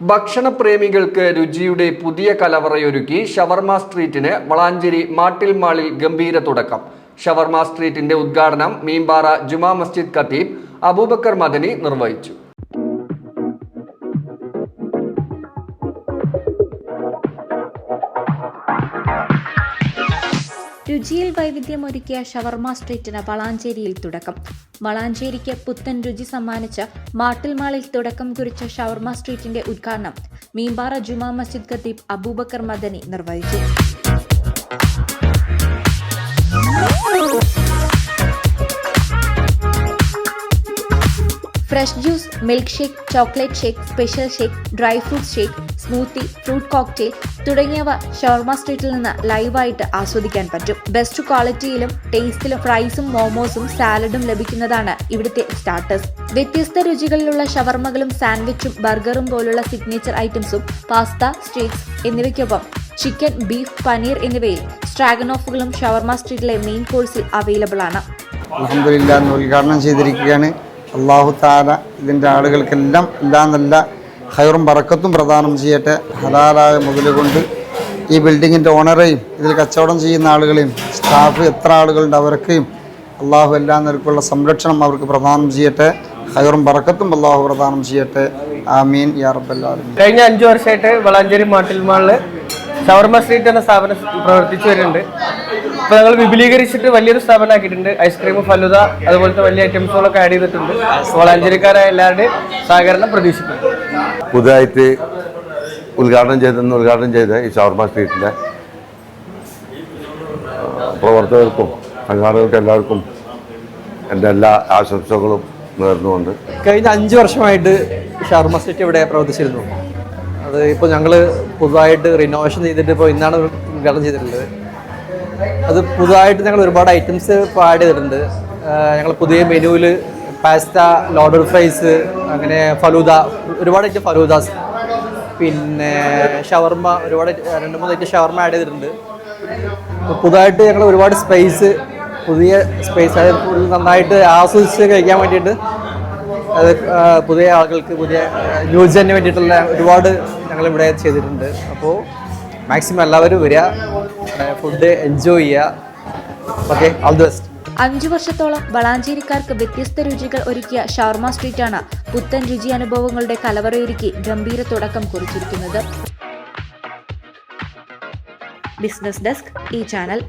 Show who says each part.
Speaker 1: ഭക്ഷണപ്രേമികൾക്ക് രുചിയുടെ പുതിയ കലവറയൊരുക്കി ഷവർമ സ്ട്രീറ്റിന് വളാഞ്ചേരി മാട്ടിൽ മാളിൽ ഗംഭീര തുടക്കം. ഷവർമ സ്ട്രീറ്റിന്റെ ഉദ്ഘാടനം മീമ്പാറ ജുമാ മസ്ജിദ് ഖത്തീബ് അബൂബക്കർ മദനി നിർവഹിച്ചു.
Speaker 2: രുചിയിൽ വൈവിധ്യമൊരുക്കിയ ഷവർമ സ്ട്രീറ്റിന് വളാഞ്ചേരിയിൽ തുടക്കം. വളാഞ്ചേരിക്ക് പുത്തൻ രുചി സമ്മാനിച്ച മാട്ടിൽ മാളിൽ തുടക്കം കുറിച്ച ഷവർമ സ്ട്രീറ്റിന്റെ ഉദ്ഘാടനം മീമ്പാറ ജുമാ മസ്ജിദ് ഖത്തീബ് അബൂബക്കർ മദനി നിർവഹിച്ചു. Fresh juice milk shake chocolate shake special shake dry fruit shake smoothie fruit cocktail തുടങ്ങിയവ ഷവർമ സ്ട്രീറ്റിൽ നിന്ന് ലൈവായിട്ട് ആസ്വദിക്കാൻ പറ്റും. ബെസ്റ്റ് ക്വാളിറ്റിയിലും ടേസ്റ്റിലും ഫ്രൈസും മോമോസും സാലഡും ലഭിക്കുന്നതാണ് ഇവിടുത്തെ സ്റ്റാർട്ടേഴ്സ് വ്യത്യസ്ത രുചികളിലുള്ള ഷവർമകളും സാൻഡ്വിച്ചും ബർഗറും പോലുള്ള സിഗ്നേച്ചർ ഐറ്റംസും പാസ്ത സ്ട്രീറ്റ്സ് എന്നിവയ്ക്കൊപ്പം ചിക്കൻ ബീഫ് പനീർ എന്നിവയിൽ സ്ട്രാഗനോഫുകളും ഷവർമ സ്ട്രീറ്റിലെ മെയിൻ കോഴ്സിൽ അവൈലബിൾ ആണ്.
Speaker 3: അലഹമില്ല ഉദ്ഘാടനം ചെയ്തിരിക്കുകയാണ്. അള്ളാഹു താല ഇതിന്റെ ആളുകൾക്കെല്ലാം എല്ലാം നല്ല ഹൈറും പറക്കത്തും പ്രദാനം ചെയ്യട്ടെ. ഹലാലായ മുതലുകൊണ്ട് ഈ ബിൽഡിങ്ങിന്റെ ഓണറേയും ഇതിൽ കച്ചവടം ചെയ്യുന്ന ആളുകളെയും സ്റ്റാഫ് എത്ര ആളുകളുണ്ട് അവർക്കെയും അള്ളാഹു എല്ലാ നിരക്കുള്ള സംരക്ഷണം അവർക്ക് പ്രദാനം ചെയ്യട്ടെ. ഹൈറും പറക്കത്തും അള്ളാഹു പ്രദാനം ചെയ്യട്ടെ. ആമീൻ. യാ റബ്ബല്ലാലും
Speaker 4: കഴിഞ്ഞ അഞ്ചു വർഷമായിട്ട് വളാഞ്ചേരി മാട്ടിൽ മാളിൽ ഷവർമ സ്ട്രീറ്റ് എന്ന സ്ഥാപനം പ്രവർത്തിച്ചു വരുന്നുണ്ട്. ഇപ്പൊ ഞങ്ങൾ വിപുലീകരിച്ചിട്ട് വലിയൊരു സ്ഥാപനം ആക്കിയിട്ടുണ്ട്. ഐസ്ക്രീം ഫലുത അതുപോലത്തെ വലിയ ഐറ്റംസുകളൊക്കെ ആഡ് ചെയ്തിട്ടുണ്ട്. വളാഞ്ചേരിക്കാരായ എല്ലാവരുടെയും സഹകരണം പ്രതീക്ഷിക്കുന്നു.
Speaker 5: പുതുതായിട്ട് ഉദ്ഘാടനം ചെയ്തെന്ന് ഉദ്ഘാടനം ചെയ്ത ഈ ഷവർമ സ്ട്രീറ്റിലെ പ്രവർത്തകർക്കും സംഘാടകർക്കും എല്ലാവർക്കും എന്റെ എല്ലാ ആശംസകളും നേർന്നുകൊണ്ട്.
Speaker 6: കഴിഞ്ഞ അഞ്ച് വർഷമായിട്ട് ഷവർമ സ്ട്രീറ്റ് ഇവിടെ പ്രവർത്തിച്ചിരുന്നു. അത് ഇപ്പോൾ ഞങ്ങൾ പുതുതായിട്ട് റിനോവേഷൻ ചെയ്തിട്ട് ഇപ്പോൾ ഇന്നാണ് ഉദ്ഘാടനം ചെയ്തിട്ടുള്ളത്. അത് പുതുതായിട്ട് ഞങ്ങൾ ഒരുപാട് ഐറ്റംസ് ഇപ്പോൾ ആഡ് ചെയ്തിട്ടുണ്ട് ഞങ്ങൾ പുതിയ മെനുവിൽ പാസ്ത ലോഡർ ഫ്രൈസ് അങ്ങനെ ഫലൂദ ഒരുപാട് ഐറ്റം ഫലൂദാസ് പിന്നെ ഷവർമ ഒരുപാട് രണ്ട് മൂന്ന് ഐറ്റം ഷവർമ ആഡ് ചെയ്തിട്ടുണ്ട്. പുതുതായിട്ട് ഞങ്ങൾ ഒരുപാട് സ്പേസ് പുതിയ സ്പേസ് അതായത് നന്നായിട്ട് ആസ്വദിച്ച് കഴിക്കാൻ വേണ്ടിയിട്ട് അത് പുതിയ ആളുകൾക്ക് പുതിയ ന്യൂജന് വേണ്ടിയിട്ടുള്ള ഒരുപാട് ഞങ്ങളിവിടെ ചെയ്തിട്ടുണ്ട്. അപ്പോൾ മാക്സിമം എല്ലാവരും വരിക ഫുഡ് എൻജോയ് ചെയ്യുക. ഓക്കെ ഓൾ ദി ബെസ്റ്റ്
Speaker 2: അഞ്ചു വർഷത്തോളം വളാഞ്ചേരിക്കാർക്ക് വ്യത്യസ്ത രുചികൾ ഒരുക്കിയ ഷവർമ സ്ട്രീറ്റാണ് പുത്തൻ രുചി അനുഭവങ്ങളുടെ കലവറയൊരുക്കി ഗംഭീര തുടക്കം കുറിച്ചിരിക്കുന്നത്. ബിസിനസ് ഡെസ്ക് ഈ ചാനൽ